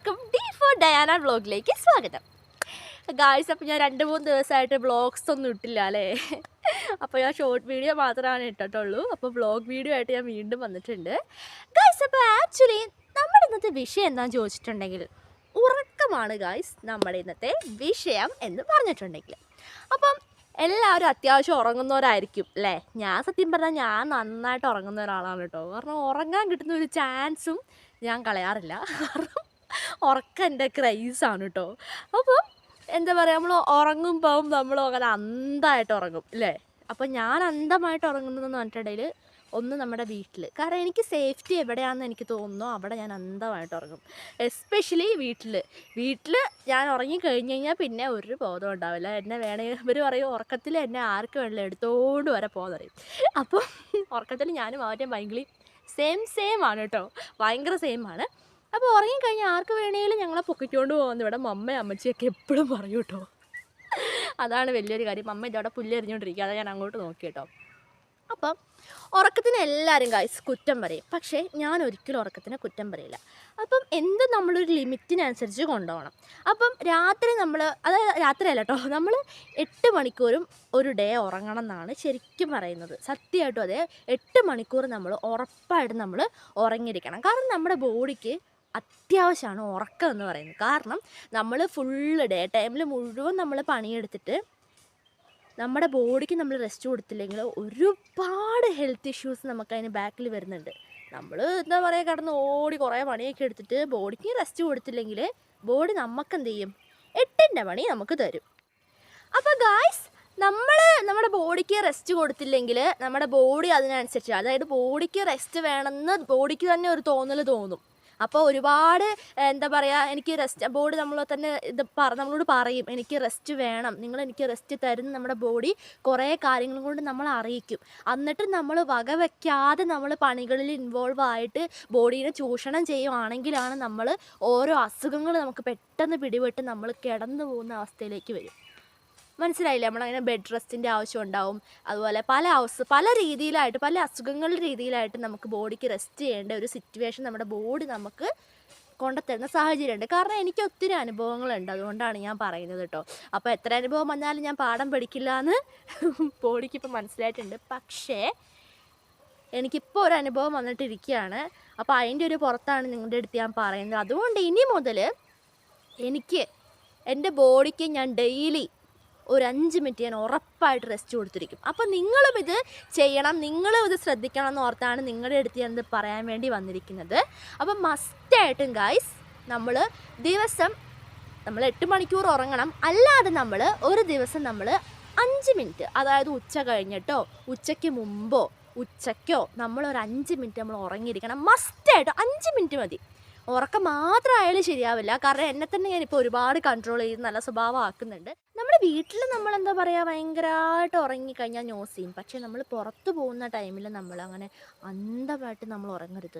എല്ലാവർക്കും D four Diana വ്ളോഗിലേക്ക് സ്വാഗതം. ഗായ്സ് അപ്പോൾ ഞാൻ രണ്ട് മൂന്ന് ദിവസമായിട്ട് വ്ളോഗ്സ് ഒന്നും ഇട്ടില്ല അല്ലേ? അപ്പോൾ ഞാൻ ഷോർട്ട് വീഡിയോ മാത്രമാണ് ഇട്ടിട്ടുള്ളൂ. അപ്പോൾ വ്ളോഗ് വീഡിയോ ആയിട്ട് ഞാൻ വീണ്ടും വന്നിട്ടുണ്ട്. ഗായ്സ് അപ്പോൾ ആക്ച്വലി നമ്മുടെ ഇന്നത്തെ വിഷയം എന്താണെന്ന് ചോദിച്ചിട്ടുണ്ടെങ്കിൽ ഉറക്കമാണ് ഗായ്സ് നമ്മുടെ ഇന്നത്തെ വിഷയം എന്ന് പറഞ്ഞിട്ടുണ്ടെങ്കിൽ. അപ്പം എല്ലാവരും അത്യാവശ്യം ഉറങ്ങുന്നവരായിരിക്കും അല്ലേ? ഞാൻ സത്യം പറഞ്ഞാൽ ഞാൻ നന്നായിട്ട് ഉറങ്ങുന്ന ഒരാളാണ് കേട്ടോ. കാരണം ഉറങ്ങാൻ കിട്ടുന്ന ഒരു ചാൻസും ഞാൻ കളയാറില്ല. കാരണം ഉറക്കം എന്റെ ക്രൈസാണ് കേട്ടോ അപ്പം എന്താ പറയുക നമ്മൾ ഉറങ്ങുമ്പോൾ നമ്മൾ അങ്ങനെ അന്ധമായിട്ട് ഉറങ്ങും അല്ലേ അപ്പോൾ ഞാൻ അന്ധമായിട്ട് ഉറങ്ങുന്നതെന്ന് പറഞ്ഞിട്ടുണ്ടെങ്കിൽ ഒന്ന് നമ്മുടെ വീട്ടിൽ കാരണം എനിക്ക് സേഫ്റ്റി എവിടെയാണെന്ന് എനിക്ക് തോന്നുന്നു അവിടെ ഞാൻ അന്ധമായിട്ട് ഉറങ്ങും. എസ്പെഷ്യലി വീട്ടിൽ വീട്ടിൽ ഞാൻ ഉറങ്ങി കഴിഞ്ഞ് കഴിഞ്ഞാൽ പിന്നെ ഒരു ബോധം ഉണ്ടാവില്ല. എന്നെ വേണമെങ്കിൽ ഇവർ പറയും ഉറക്കത്തിൽ എന്നെ ആർക്ക് വേണമെങ്കിലും എടുത്തോണ്ട് വരെ പോകുന്നറിയും അപ്പം ഉറക്കത്തിൽ ഞാനും അവരെയും ഭയങ്കര സെയിം സെയിം ആണ് കേട്ടോ ഭയങ്കര സെയിം ആണ്. അപ്പോൾ ഉറങ്ങിക്കഴിഞ്ഞാൽ ആർക്ക് വേണമെങ്കിലും ഞങ്ങളെ പൊക്കിക്കൊണ്ട് പോകുന്നു. ഇവിടെ മമ്മ അമ്മച്ചിയൊക്കെ എപ്പോഴും പറയും കേട്ടോ. അതാണ് വലിയൊരു കാര്യം. മമ്മ ഇതവിടെ പുല്ലെറിഞ്ഞുകൊണ്ടിരിക്കുക അതാണ് ഞാൻ അങ്ങോട്ട് നോക്കി കേട്ടോ. അപ്പം ഉറക്കത്തിന് എല്ലാവരും കായ്സ് കുറ്റം പറയും. പക്ഷേ ഞാൻ ഒരിക്കലും ഉറക്കത്തിന് കുറ്റം പറയില്ല. അപ്പം എന്ത് നമ്മളൊരു ലിമിറ്റിനനുസരിച്ച് കൊണ്ടുപോകണം? അപ്പം രാത്രി നമ്മൾ അതായത് രാത്രിയല്ല കേട്ടോ നമ്മൾ എട്ട് മണിക്കൂറും ഒരു ഡേ ഉറങ്ങണം എന്നാണ് ശരിക്കും പറയുന്നത്. സത്യമായിട്ടും അതെ എട്ട് മണിക്കൂർ നമ്മൾ ഉറപ്പായിട്ട് നമ്മൾ ഉറങ്ങിയിരിക്കണം. കാരണം നമ്മുടെ ബോഡിക്ക് അത്യാവശ്യമാണ് ഉറക്കം എന്ന് പറയുന്നത്. കാരണം നമ്മൾ ഫുള്ള് ഡേ ടൈമിൽ മുഴുവൻ നമ്മൾ പണിയെടുത്തിട്ട് നമ്മുടെ ബോഡിക്ക് നമ്മൾ റെസ്റ്റ് കൊടുത്തില്ലെങ്കിൽ ഒരുപാട് ഹെൽത്ത് ഇഷ്യൂസ് നമുക്ക് അതിന് ബാക്കിൽ വരുന്നുണ്ട്. നമ്മൾ എന്താ പറയുക കടന്ന് ഓടി കുറേ പണിയൊക്കെ എടുത്തിട്ട് ബോഡിക്ക് റെസ്റ്റ് കൊടുത്തില്ലെങ്കിൽ ബോഡി നമുക്ക് എന്ത് ചെയ്യും? എട്ടിന്റെ പണി നമുക്ക് തരും. അപ്പോൾ ഗായ്സ് നമ്മൾ നമ്മുടെ ബോഡിക്ക് റെസ്റ്റ് കൊടുത്തില്ലെങ്കിൽ നമ്മുടെ ബോഡി അതിനനുസരിച്ച് അതായത് ബോഡിക്ക് റെസ്റ്റ് വേണമെന്ന് ബോഡിക്ക് തന്നെ ഒരു തോന്നൽ തോന്നും. അപ്പോൾ ഒരുപാട് എന്താ പറയുക എനിക്ക് റെസ്റ്റ് ബോഡി നമ്മൾ തന്നെ ഇത് നമ്മളോട് പറയും എനിക്ക് റെസ്റ്റ് വേണം നിങ്ങൾ എനിക്ക് റെസ്റ്റ് തരുന്ന നമ്മുടെ ബോഡി കുറേ കാര്യങ്ങൾ കൊണ്ട് നമ്മൾ അറിയിക്കും. എന്നിട്ട് നമ്മൾ വകവെക്കാതെ നമ്മൾ പണികളിൽ ഇൻവോൾവ് ആയിട്ട് ബോഡീനെ ചൂഷണം ചെയ്യുവാണെങ്കിലാണ് നമ്മൾ ഓരോ അസുഖങ്ങൾ നമുക്ക് പെട്ടെന്ന് പിടിപെട്ട് നമ്മൾ കിടന്നു പോകുന്ന അവസ്ഥയിലേക്ക് വരും. മനസ്സിലായില്ലേ? നമ്മളങ്ങനെ ബെഡ് റെസ്റ്റിന്റെ ആവശ്യം ഉണ്ടാവും. അതുപോലെ പല അവസ്ഥ പല രീതിയിലായിട്ട് പല അസുഖങ്ങളുടെ രീതിയിലായിട്ട് നമുക്ക് ബോഡിക്ക് റെസ്റ്റ് ചെയ്യേണ്ട ഒരു സിറ്റുവേഷൻ നമ്മുടെ ബോഡി നമുക്ക് കൊണ്ടുത്തരുന്ന സാഹചര്യമുണ്ട്. കാരണം എനിക്ക് ഒത്തിരി അനുഭവങ്ങളുണ്ട്. അതുകൊണ്ടാണ് ഞാൻ പറയുന്നത് കേട്ടോ അപ്പോൾ എത്ര അനുഭവം വന്നാലും ഞാൻ പാഠം പഠിക്കില്ല എന്ന് ബോഡിക്ക് ഇപ്പോൾ മനസ്സിലായിട്ടുണ്ട്. പക്ഷേ എനിക്കിപ്പോൾ ഒരു അനുഭവം വന്നിട്ടിരിക്കുകയാണ്. അപ്പോൾ അതിന്റെ ഒരു പുറത്താണ് നിങ്ങളുടെ അടുത്ത് ഞാൻ പറയുന്നത്. അതുകൊണ്ട് ഇനി മുതൽ എനിക്ക് എന്റെ ബോഡിക്ക് ഞാൻ ഡെയിലി ഒരു അഞ്ച് മിനിറ്റ് ഞാൻ ഉറപ്പായിട്ട് റെസ്റ്റ് കൊടുത്തിരിക്കും. അപ്പോൾ നിങ്ങളും ഇത് ചെയ്യണം നിങ്ങളും ഇത് ശ്രദ്ധിക്കണം എന്ന് ഓർത്താണ് നിങ്ങളുടെ അടുത്ത് ഞാനിത് പറയാൻ വേണ്ടി വന്നിരിക്കുന്നത്. അപ്പം മസ്റ്റായിട്ടും ഗായ്സ് നമ്മൾ ദിവസം നമ്മൾ എട്ട് മണിക്കൂർ ഉറങ്ങണം. അല്ലാതെ നമ്മൾ ഒരു ദിവസം നമ്മൾ അഞ്ച് മിനിറ്റ് അതായത് ഉച്ച കഴിഞ്ഞിട്ടോ ഉച്ചയ്ക്ക് മുമ്പോ ഉച്ചയ്ക്കോ നമ്മൾ ഒരു അഞ്ച് മിനിറ്റ് നമ്മൾ ഉറങ്ങിയിരിക്കണം. മസ്റ്റായിട്ട് അഞ്ച് മിനിറ്റ് മതി. ഉറക്കം മാത്രമായാലും ശരിയാവില്ല. കാരണം എന്നെ തന്നെ ഞാനിപ്പോൾ ഒരുപാട് കൺട്രോൾ ചെയ്ത് നല്ല സ്വഭാവമാക്കുന്നുണ്ട് നമ്മുടെ വീട്ടിൽ നമ്മൾ എന്താ പറയുക ഭയങ്കരമായിട്ട് ഉറങ്ങിക്കഴിഞ്ഞാൽ ന്യൂസ് ചെയ്യും പക്ഷേ നമ്മൾ പുറത്ത് പോകുന്ന ടൈമിൽ നമ്മൾ അങ്ങനെ അന്ധമായിട്ട് നമ്മൾ ഉറങ്ങരുത്.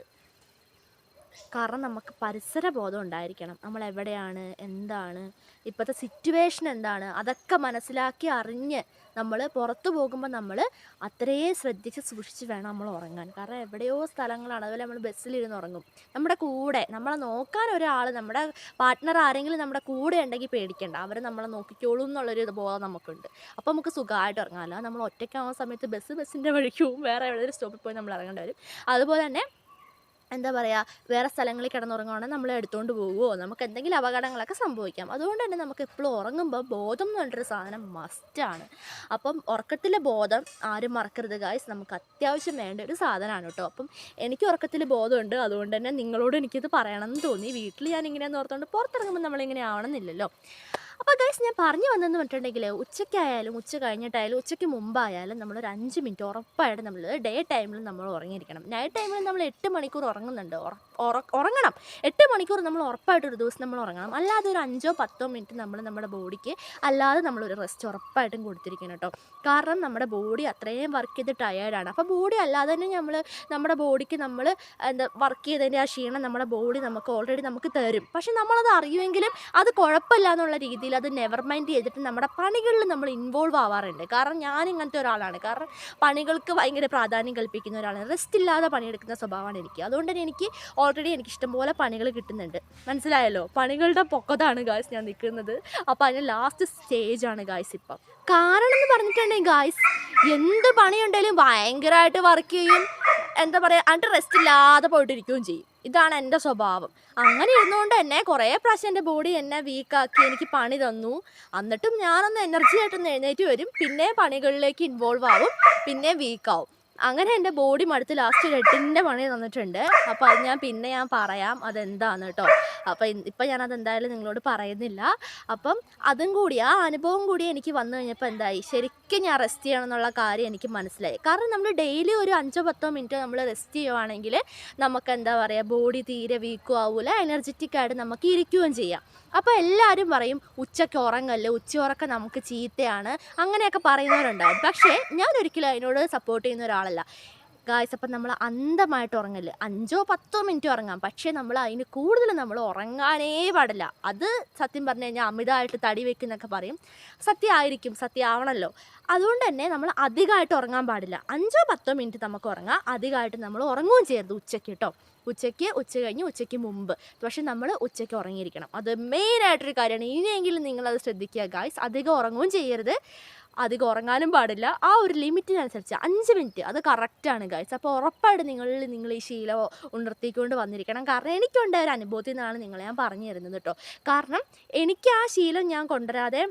കാരണം നമുക്ക് പരിസര ബോധം ഉണ്ടായിരിക്കണം. നമ്മൾ എവിടെയാണ്? എന്താണ്? ഇപ്പോഴത്തെ സിറ്റുവേഷൻ എന്താണ്? അതൊക്കെ മനസ്സിലാക്കി അറിഞ്ഞ് നമ്മൾ പുറത്തു പോകുമ്പോൾ നമ്മൾ അത്രയും ശ്രദ്ധിച്ച് സൂക്ഷിച്ച് വേണം നമ്മൾ ഉറങ്ങാൻ. കാരണം എവിടെയോ സ്ഥലങ്ങളാണ്. അതുപോലെ നമ്മൾ ബസ്സിലിരുന്ന് ഉറങ്ങും. നമ്മുടെ കൂടെ നമ്മളെ നോക്കാൻ ഒരാൾ നമ്മുടെ പാർട്ട്ണർ ആരെങ്കിലും നമ്മുടെ കൂടെ ഉണ്ടെങ്കിൽ പേടിക്കണ്ട. അവർ നമ്മളെ നോക്കിക്കോളും എന്നുള്ളൊരു ബോധം നമുക്കുണ്ട്. അപ്പോൾ നമുക്ക് സുഖമായിട്ട് ഉറങ്ങാമല്ലോ നമ്മൾ ഒറ്റയ്ക്കാവുന്ന സമയത്ത് ബസ് ബസ്സിന്റെ വഴിക്കും വേറെ എവിടെയെങ്കിലും സ്റ്റോപ്പിൽ പോയി നമ്മൾ ഇറങ്ങേണ്ടി വരും. അതുപോലെ തന്നെ എന്താ പറയുക വേറെ സ്ഥലങ്ങളിൽ കിടന്നുറങ്ങുവാണെങ്കിൽ നമ്മളെ എടുത്തുകൊണ്ട് പോകുമോ നമുക്ക് എന്തെങ്കിലും അപകടങ്ങളൊക്കെ സംഭവിക്കാം. അതുകൊണ്ട് തന്നെ നമുക്ക് എപ്പോഴും ഉറങ്ങുമ്പോൾ ബോധം എന്ന് പറഞ്ഞൊരു സാധനം മസ്റ്റാണ് അപ്പം ഉറക്കത്തിലെ ബോധം ആരും മറക്കരുത് ഗായ്സ് നമുക്ക് അത്യാവശ്യം വേണ്ട ഒരു സാധനമാണ് കേട്ടോ. അപ്പം എനിക്ക് ഉറക്കത്തിൽ ബോധമുണ്ട്. അതുകൊണ്ട് തന്നെ നിങ്ങളോട് എനിക്കിത് പറയണമെന്ന് തോന്നി. വീട്ടിൽ ഞാൻ ഇങ്ങനെയാന്ന് ഓർത്തുകൊണ്ട് പുറത്തിറങ്ങുമ്പോൾ നമ്മളിങ്ങനെ ആവണമെന്നില്ലല്ലോ. അപ്പോൾ ഗൈസ് ഞാൻ പറഞ്ഞു വന്നതെന്ന് പറഞ്ഞിട്ടുണ്ടെങ്കിൽ ഉച്ചയ്ക്കായാലും ഉച്ച കഴിഞ്ഞിട്ടായാലും ഉച്ചയ്ക്ക് മുമ്പായാലും ഒരു അഞ്ച് മിനിറ്റ് ഉറപ്പായിട്ട് നമ്മൾ ഡേ ടൈമിൽ നമ്മൾ ഉറങ്ങിയിരിക്കണം. നൈറ്റ് ടൈമിൽ നമ്മൾ എട്ട് മണിക്കൂർ ഉറങ്ങുന്നുണ്ട്. ഉറ- ഉറ- ഉറങ്ങണം. എട്ട് മണിക്കൂർ നമ്മൾ ഉറപ്പായിട്ട് ഒരു ദിവസം നമ്മൾ ഉറങ്ങണം. അല്ലാതെ ഒരു അഞ്ചോ പത്തോ മിനിറ്റ് നമ്മൾ നമ്മുടെ ബോഡിക്ക് അല്ലാതെ നമ്മളൊരു റെസ്റ്റ് ഉറപ്പായിട്ടും കൊടുത്തിരിക്കണം കേട്ടോ. കാരണം നമ്മുടെ ബോഡി അത്രയും വർക്ക് ചെയ്ത് ടയേർഡാണ് അപ്പോൾ ബോഡി അല്ലാതെ തന്നെ നമ്മൾ നമ്മുടെ ബോഡിക്ക് നമ്മൾ എന്താ വർക്ക് ചെയ്തതിന്റെ ആ ക്ഷീണം നമ്മുടെ ബോഡി നമുക്ക് ഓൾറെഡി നമുക്ക് തരും. പക്ഷെ നമ്മളത് അറിയുമെങ്കിലും അത് കുഴപ്പമില്ല എന്നുള്ള രീതിയിൽ അത് നെവർ മൈൻഡ് ചെയ്തിട്ട് നമ്മുടെ പണികളിൽ നമ്മൾ ഇൻവോൾവ് ആവാറുണ്ട്. കാരണം ഞാൻ ഇങ്ങനത്തെ ഒരാളാണ്. കാരണം പണികൾക്ക് ഭയങ്കര പ്രാധാന്യം കൽപ്പിക്കുന്ന ഒരാളാണ്. റെസ്റ്റ് ഇല്ലാതെ പണിയെടുക്കുന്ന സ്വഭാവമാണ് എനിക്ക്. അതുകൊണ്ട് തന്നെ എനിക്ക് ഓൾറെഡി എനിക്ക് ഇഷ്ടംപോലെ പണികൾ കിട്ടുന്നുണ്ട്. മനസ്സിലായല്ലോ? പണികളുടെ പൊക്കതാണ് ഗായ്സ് ഞാൻ നിൽക്കുന്നത്. അപ്പോൾ അതിന്റെ ലാസ്റ്റ് സ്റ്റേജ് ആണ് ഗായ്സ് ഇപ്പം. കാരണം എന്ന് പറഞ്ഞിട്ടുണ്ടെങ്കിൽ ഗായ്സ് എന്ത് പണിയുണ്ടെങ്കിലും ഭയങ്കരമായിട്ട് വർക്ക് ചെയ്യും. എന്താ പറയുക അതിന്റെ റെസ്റ്റ് ഇല്ലാതെ പോയിട്ടിരിക്കുകയും ചെയ്യും. ഇതാണ് എന്റെ സ്വഭാവം. അങ്ങനെ ഇരുന്നുകൊണ്ട് എന്നെ കുറേ പ്രാവശ്യം എന്റെ ബോഡി എന്നെ വീക്കാക്കി എനിക്ക് പണി തന്നു. എന്നിട്ടും ഞാനൊന്ന് എനർജി ആയിട്ടൊന്ന് എഴുന്നേറ്റ് വരും. പിന്നെ പണികളിലേക്ക് ഇൻവോൾവ് ആവും. പിന്നെ വീക്കാവും അങ്ങനെ എന്റെ ബോഡി മടുത്ത് ലാസ്റ്റ് എട്ടിന്റെ പണി തന്നിട്ടുണ്ട്. അപ്പോൾ അത് ഞാൻ പിന്നെ ഞാൻ പറയാം അതെന്താന്ന് കേട്ടോ അപ്പോൾ ഇപ്പം ഞാനത് എന്തായാലും നിങ്ങളോട് പറയുന്നില്ല. അപ്പം അതും കൂടി ആ അനുഭവം കൂടി എനിക്ക് വന്നു കഴിഞ്ഞപ്പോൾ എന്തായി? ശരിക്കും ഞാൻ റെസ്റ്റ് ചെയ്യണം എന്നുള്ള കാര്യം എനിക്ക് മനസ്സിലായി. കാരണം നമ്മൾ ഡെയിലി ഒരു അഞ്ചോ പത്തോ മിനിറ്റ് നമ്മൾ റെസ്റ്റ് ചെയ്യുവാണെങ്കിൽ നമുക്ക് എന്താ പറയുക ബോഡി തീരെ വീക്കും ആവില്ല എനർജറ്റിക് ആയിട്ട് നമുക്ക് ഇരിക്കുകയും ചെയ്യാം. അപ്പോൾ എല്ലാവരും പറയും ഉച്ചയ്ക്ക് ഉറങ്ങല്ല? ഉച്ചയുറക്കം നമുക്ക് ചീത്തയാണ്. അങ്ങനെയൊക്കെ പറയുന്നവരുണ്ടാവും. പക്ഷേ ഞാൻ ഒരിക്കലും അതിനോട് സപ്പോർട്ട് ചെയ്യുന്ന ഒരാളല്ല ഗായ്സ് അപ്പം നമ്മൾ അന്ധമായിട്ട് ഉറങ്ങൽ അഞ്ചോ പത്തോ മിനിറ്റ് ഉറങ്ങാം. പക്ഷേ നമ്മൾ അതിന് കൂടുതൽ നമ്മൾ ഉറങ്ങാനേ പാടില്ല. അത് സത്യം പറഞ്ഞു കഴിഞ്ഞാൽ അമിതമായിട്ട് തടി വെക്കുന്നൊക്കെ പറയും. സത്യമായിരിക്കും സത്യമാവണമല്ലോ അതുകൊണ്ട് തന്നെ നമ്മൾ അധികമായിട്ട് ഉറങ്ങാൻ പാടില്ല. അഞ്ചോ പത്തോ മിനിറ്റ് നമുക്ക് ഉറങ്ങാം. അധികമായിട്ട് നമ്മൾ ഉറങ്ങുകയും ചെയ്യരുത് ഉച്ചയ്ക്ക് കേട്ടോ ഉച്ചയ്ക്ക് ഉച്ച കഴിഞ്ഞ് ഉച്ചയ്ക്ക് മുമ്പ്. പക്ഷേ നമ്മൾ ഉച്ചയ്ക്ക് ഉറങ്ങിയിരിക്കണം. അത് മെയിനായിട്ടൊരു കാര്യമാണ്. ഇനിയെങ്കിലും നിങ്ങളത് ശ്രദ്ധിക്കുക ഗായ്സ് അധികം ഉറങ്ങുകയും ചെയ്യരുത്. അധികം ഉറങ്ങാനും പാടില്ല. ആ ഒരു ലിമിറ്റിനനുസരിച്ച് അഞ്ച് മിനിറ്റ്. അത് കറക്റ്റാണ് ഗൈസ് അപ്പോൾ ഉറപ്പായിട്ട് നിങ്ങളിൽ നിങ്ങൾ ഈ ശീലം ഉണർത്തിക്കൊണ്ട് വന്നിരിക്കണം. കാരണം എനിക്കുണ്ടായ ഒരു അനുഭവത്തിൽ നിന്നാണ് നിങ്ങളെ ഞാൻ പറഞ്ഞു തരുന്നത് കേട്ടോ കാരണം എനിക്ക് ആ ശീലം ഞാൻ കൊണ്ടുവരാതെ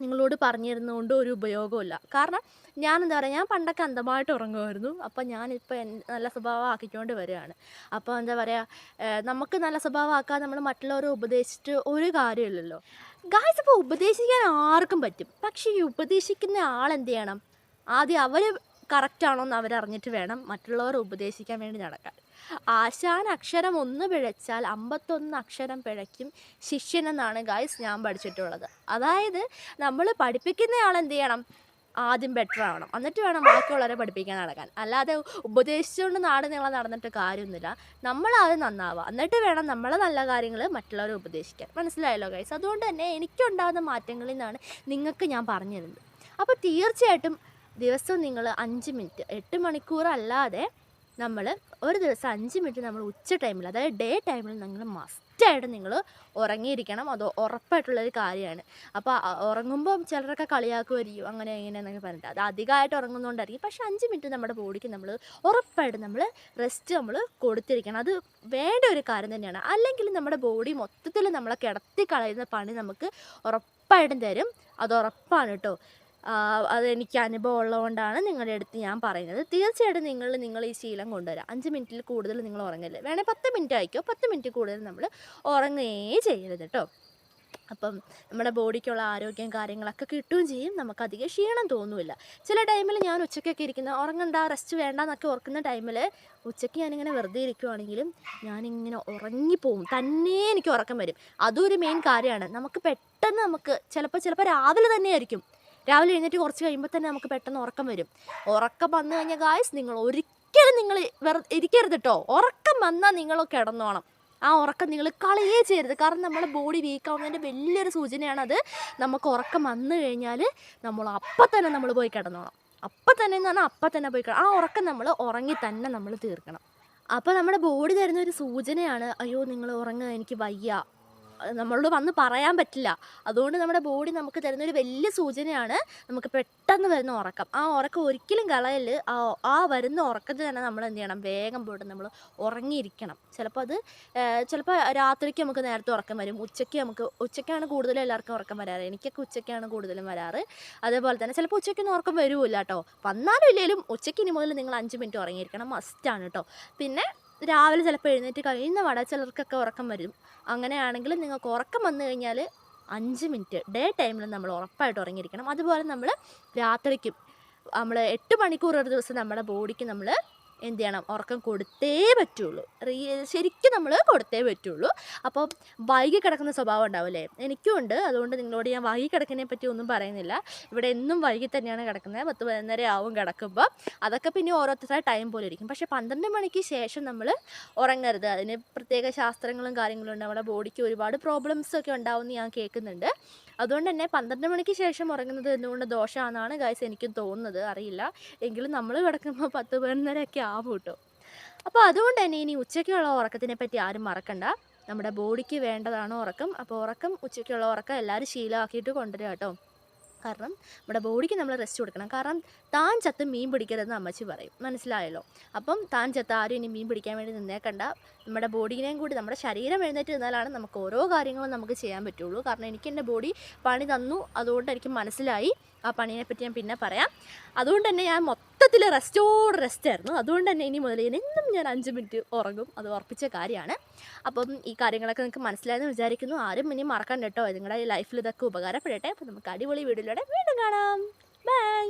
നിങ്ങളോട് പറഞ്ഞു തരുന്നതുകൊണ്ട് ഒരു ഉപയോഗമില്ല കാരണം ഞാൻ എന്താ പറയുക ഞാൻ പണ്ടൊക്കെ അന്ധമായിട്ട് ഉറങ്ങുമായിരുന്നു. അപ്പോൾ ഞാനിപ്പോൾ നല്ല സ്വഭാവം ആക്കിക്കൊണ്ട് വരികയാണ്. അപ്പോൾ എന്താ പറയുക നമുക്ക് നല്ല സ്വഭാവം ആക്കാൻ നമ്മൾ മറ്റുള്ളവരെ ഉപദേശിച്ചിട്ട് ഒരു കാര്യമില്ലല്ലോ. ഗായ്സ് ഇപ്പോൾ ഉപദേശിക്കാൻ ആർക്കും പറ്റും. പക്ഷേ ഈ ഉപദേശിക്കുന്ന ആൾ എന്ത് ചെയ്യണം? ആദ്യം അവർ കറക്റ്റാണോ എന്ന് അവരറിഞ്ഞിട്ട് വേണം മറ്റുള്ളവരെ ഉപദേശിക്കാൻ വേണ്ടി നടക്കാൻ. ആശാൻ അക്ഷരം ഒന്ന് പിഴച്ചാൽ അമ്പത്തൊന്ന് അക്ഷരം പിഴയ്ക്കും ശിഷ്യനെന്നാണ് ഗായ്സ് ഞാൻ പഠിച്ചിട്ടുള്ളത്. അതായത് നമ്മൾ പഠിപ്പിക്കുന്നയാൾ എന്ത് ചെയ്യണം? ആദ്യം ബെറ്റർ ആവണം. എന്നിട്ട് വേണം ബാക്കിയുള്ളവരെ പഠിപ്പിക്കാൻ നടക്കാൻ. അല്ലാതെ ഉപദേശിച്ചുകൊണ്ട് നാട് നീളം നടന്നിട്ട് കാര്യമൊന്നുമില്ല. നമ്മൾ ആദ്യം നന്നാവുക. എന്നിട്ട് വേണം നമ്മളെ നല്ല കാര്യങ്ങൾ മറ്റുള്ളവരെ ഉപദേശിക്കാൻ. മനസ്സിലായല്ലോ ഗൈസ് അതുകൊണ്ട് തന്നെ എനിക്കുണ്ടാകുന്ന മാറ്റങ്ങളിൽ നിന്നാണ് നിങ്ങൾക്ക് ഞാൻ പറഞ്ഞു തരുന്നത് അപ്പോൾ തീർച്ചയായിട്ടും ദിവസം നിങ്ങൾ അഞ്ച് മിനിറ്റ് എട്ട് മണിക്കൂർ അല്ലാതെ നമ്മൾ ഒരു ദിവസം അഞ്ച് മിനിറ്റ് നമ്മൾ ഉച്ച ടൈമിൽ അതായത് ഡേ ടൈമിൽ നിങ്ങൾ മസ്റ്റായിട്ട് നിങ്ങൾ ഉറങ്ങിയിരിക്കണം. അത് ഉറപ്പായിട്ടുള്ളൊരു കാര്യമാണ്. അപ്പോൾ ഉറങ്ങുമ്പോൾ ചിലരൊക്കെ കളിയാക്കുമായിരിക്കും അങ്ങനെ ഇങ്ങനെ എന്നൊക്കെ പറഞ്ഞിട്ട്. അത് അധികമായിട്ട് ഉറങ്ങുന്നതുകൊണ്ടായിരിക്കും പക്ഷേ അഞ്ച് മിനിറ്റ് നമ്മുടെ ബോഡിക്ക് നമ്മൾ ഉറപ്പായിട്ട് നമ്മൾ റെസ്റ്റ് നമ്മൾ കൊടുത്തിരിക്കണം. അത് വേണ്ട ഒരു കാര്യം തന്നെയാണ്. അല്ലെങ്കിൽ നമ്മുടെ ബോഡി മൊത്തത്തിൽ നമ്മളെ കിടത്തി കളയുന്ന പണി നമുക്ക് ഉറപ്പായിട്ടും തരും. അത് ഉറപ്പാണ് കേട്ടോ. അതെനിക്ക് അനുഭവം ഉള്ളതുകൊണ്ടാണ് നിങ്ങളുടെ അടുത്ത് ഞാൻ പറയുന്നത്. തീർച്ചയായിട്ടും നിങ്ങൾ നിങ്ങൾ ഈ ശീലം കൊണ്ടുവരാം. അഞ്ച് മിനിറ്റിൽ കൂടുതൽ നിങ്ങൾ ഉറങ്ങില്ല വേണേൽ പത്ത് മിനിറ്റ് ആയിക്കോ. പത്ത് മിനിറ്റ് കൂടുതൽ നമ്മൾ ഉറങ്ങുകയേ ചെയ്യരുത് കേട്ടോ അപ്പം നമ്മുടെ ബോഡിക്കുള്ള ആരോഗ്യം കാര്യങ്ങളൊക്കെ കിട്ടുകയും ചെയ്യും. നമുക്ക് അധികം ക്ഷീണം തോന്നുമില്ല ചില ടൈമിൽ ഞാൻ ഉച്ചയ്ക്കൊക്കെ ഇരിക്കുന്ന ഉറങ്ങണ്ട റെസ്റ്റ് വേണ്ട എന്നൊക്കെ ഓർക്കുന്ന ടൈമിൽ ഉച്ചയ്ക്ക് ഞാനിങ്ങനെ വെറുതെ ഇരിക്കുവാണെങ്കിലും ഞാനിങ്ങനെ ഉറങ്ങിപ്പോവും. തന്നെ എനിക്ക് ഉറക്കം വരും. അതും ഒരു മെയിൻ കാര്യമാണ്. നമുക്ക് പെട്ടെന്ന് നമുക്ക് ചിലപ്പോൾ ചിലപ്പോൾ രാവിലെ തന്നെയായിരിക്കും രാവിലെ എഴുന്നേറ്റ് കുറച്ച് കഴിയുമ്പോൾ തന്നെ നമുക്ക് പെട്ടെന്ന് ഉറക്കം വരും. ഉറക്കം വന്നു കഴിഞ്ഞാൽ ഗായ്സ് നിങ്ങൾ ഒരിക്കലും നിങ്ങൾ വെറുതെ ഇരിക്കരുത് കേട്ടോ ഉറക്കം വന്നാൽ നിങ്ങൾ കിടന്നോണം. ആ ഉറക്കം നിങ്ങൾ കളയേ ചെയ്യരുത്. കാരണം നമ്മുടെ ബോഡി വീക്ക് ആവുന്നതിന്റെ വലിയൊരു സൂചനയാണത്. നമുക്ക് ഉറക്കം വന്നു കഴിഞ്ഞാൽ നമ്മൾ അപ്പം തന്നെ നമ്മൾ പോയി കിടന്നോണം. അപ്പം തന്നെ എന്ന് പറഞ്ഞാൽ അപ്പം തന്നെ പോയി കിട ആ ഉറക്കം നമ്മൾ ഉറങ്ങി തന്നെ നമ്മൾ തീർക്കണം. അപ്പോൾ നമ്മുടെ ബോഡി തരുന്ന ഒരു സൂചനയാണ് അയ്യോ നിങ്ങൾ ഉറങ്ങുക എനിക്ക് വയ്യ. നമ്മളോട് വന്ന് പറയാൻ പറ്റില്ല. അതുകൊണ്ട് നമ്മുടെ ബോഡി നമുക്ക് തരുന്ന ഒരു വലിയ സൂചനയാണ് നമുക്ക് പെട്ടെന്ന് വരുന്ന ഉറക്കം. ആ ഉറക്കം ഒരിക്കലും കളയൽ ആ ആ വരുന്ന ഉറക്കത്തിൽ തന്നെ നമ്മൾ എന്ത് ചെയ്യണം? വേഗം പോയിട്ട് നമ്മൾ ഉറങ്ങിയിരിക്കണം. ചിലപ്പോൾ അത് ചിലപ്പോൾ രാത്രിക്ക് നമുക്ക് നേരത്തെ ഉറക്കം വരും. ഉച്ചയ്ക്ക് നമുക്ക് ഉച്ചയ്ക്കാണ് കൂടുതലും എല്ലാവർക്കും ഉറക്കം വരാറ്. എനിക്കൊക്കെ ഉച്ചയ്ക്കാണ് കൂടുതലും വരാറ്. അതേപോലെ തന്നെ ചിലപ്പോൾ ഉച്ചയ്ക്കൊന്നും ഉറക്കം വരുമില്ല കേട്ടോ. വന്നാലും ഇല്ലെങ്കിലും ഉച്ചയ്ക്ക് ഇനി മുതൽ നിങ്ങൾ അഞ്ച് മിനിറ്റ് ഉറങ്ങിയിരിക്കണം. മസ്റ്റാണ് കേട്ടോ. പിന്നെ രാവിലെ ചിലപ്പോൾ എഴുന്നേറ്റ് കഴിയുന്ന വട ചിലർക്കൊക്കെ ഉറക്കം വരും. അങ്ങനെയാണെങ്കിൽ നിങ്ങൾക്ക് ഉറക്കം വന്നു കഴിഞ്ഞാൽ അഞ്ച് മിനിറ്റ് ഡേ ടൈമിൽ നമ്മൾ ഉറപ്പായിട്ട് ഉറങ്ങിയിരിക്കണം. അതുപോലെ നമ്മൾ രാത്രിക്കും നമ്മൾ എട്ട് മണിക്കൂർ ഒരു ദിവസം നമ്മുടെ ബോഡിക്ക് നമ്മൾ എന്ത് ചെയ്യണം? ഉറക്കം കൊടുത്തേ പറ്റുള്ളൂ. ശരിക്കും നമ്മൾ കൊടുത്തേ പറ്റുള്ളൂ. അപ്പോൾ വൈകി കിടക്കുന്ന സ്വഭാവം ഉണ്ടാവില്ലേ എനിക്കും ഉണ്ട്. അതുകൊണ്ട് നിങ്ങളോട് ഞാൻ വൈകി കിടക്കുന്നതിനെ പറ്റി ഒന്നും പറയുന്നില്ല. ഇവിടെ എന്നും വൈകി തന്നെയാണ് കിടക്കുന്നത്. പത്ത് പതിനൊന്നര ആവും കിടക്കുമ്പോൾ അതൊക്കെ പിന്നെ ഓരോരുത്തരുടെ ടൈം പോലെ ഇരിക്കും. പക്ഷേ പന്ത്രണ്ട് മണിക്ക് ശേഷം നമ്മൾ ഉറങ്ങരുത്. അതിന് പ്രത്യേക ശാസ്ത്രങ്ങളും കാര്യങ്ങളും ഉണ്ട്. നമ്മുടെ ബോഡിക്ക് ഒരുപാട് പ്രോബ്ലംസ് ഒക്കെ ഉണ്ടാവുമെന്ന് ഞാൻ കേൾക്കുന്നുണ്ട്. അതുകൊണ്ട് തന്നെ പന്ത്രണ്ട് മണിക്ക് ശേഷം ഉറങ്ങുന്നത് എന്തുകൊണ്ട് ദോഷമാണെന്നാണ് ഗായ്സ് എനിക്കും തോന്നുന്നത്. അറിയില്ല. എങ്കിലും നമ്മൾ കിടക്കുമ്പോൾ പത്ത് പതിനൊന്നരയൊക്കെ ആവും കേട്ടോ. അപ്പോൾ അതുകൊണ്ട് തന്നെ ഇനി ഉച്ചയ്ക്കുള്ള ഉറക്കത്തിനെ പറ്റി ആരും മറക്കണ്ട. നമ്മുടെ ബോഡിക്ക് വേണ്ടതാണ് ഉറക്കം. അപ്പോൾ ഉറക്കം ഉച്ചയ്ക്കുള്ള ഉറക്കം എല്ലാവരും ശീലമാക്കിയിട്ട് കൊണ്ടുവരിക കേട്ടോ. കാരണം നമ്മുടെ ബോഡിക്ക് നമ്മൾ റെസ്റ്റ് കൊടുക്കണം. കാരണം താൻ ചത്ത് മീൻ പിടിക്കരുതെന്ന് അമ്മച്ചി പറയും. മനസ്സിലായല്ലോ? അപ്പം താൻ ചത്ത് ആരും ഇനി മീൻ പിടിക്കാൻ വേണ്ടി നിന്നേക്കണ്ട. നമ്മുടെ ബോഡീനെയും കൂടി നമ്മുടെ ശരീരം എഴുന്നേറ്റ് നിന്നാലാണ് നമുക്ക് ഓരോ കാര്യങ്ങളും നമുക്ക് ചെയ്യാൻ പറ്റുള്ളൂ. കാരണം എനിക്ക് എന്റെ ബോഡി പണി തന്നു. അതുകൊണ്ട് എനിക്ക് മനസ്സിലായി. ആ പണിയെപ്പറ്റി പറ്റി ഞാൻ പിന്നെ പറയാം. അതുകൊണ്ട് തന്നെ ഞാൻ മൊത്തത്തിൽ റെസ്റ്റോട് റെസ്റ്റ് ആയിരുന്നു. അതുകൊണ്ട് തന്നെ ഇനി മുതൽ എന്നും ഞാൻ അഞ്ച് മിനിറ്റ് ഉറങ്ങും. അത് ഉറപ്പിച്ച കാര്യമാണ്. അപ്പം ഈ കാര്യങ്ങളൊക്കെ നിങ്ങൾക്ക് മനസ്സിലായെന്ന് വിചാരിക്കുന്നു. ആരും ഇനി മറക്കണ്ട കേട്ടോ. നിങ്ങളുടെ ലൈഫിൽ ഇതൊക്കെ ഉപകാരപ്പെടട്ടെ. അപ്പം നമുക്ക് അടിപൊളി വീഡിയോയിലൂടെ വീണ്ടും കാണാം. ബൈ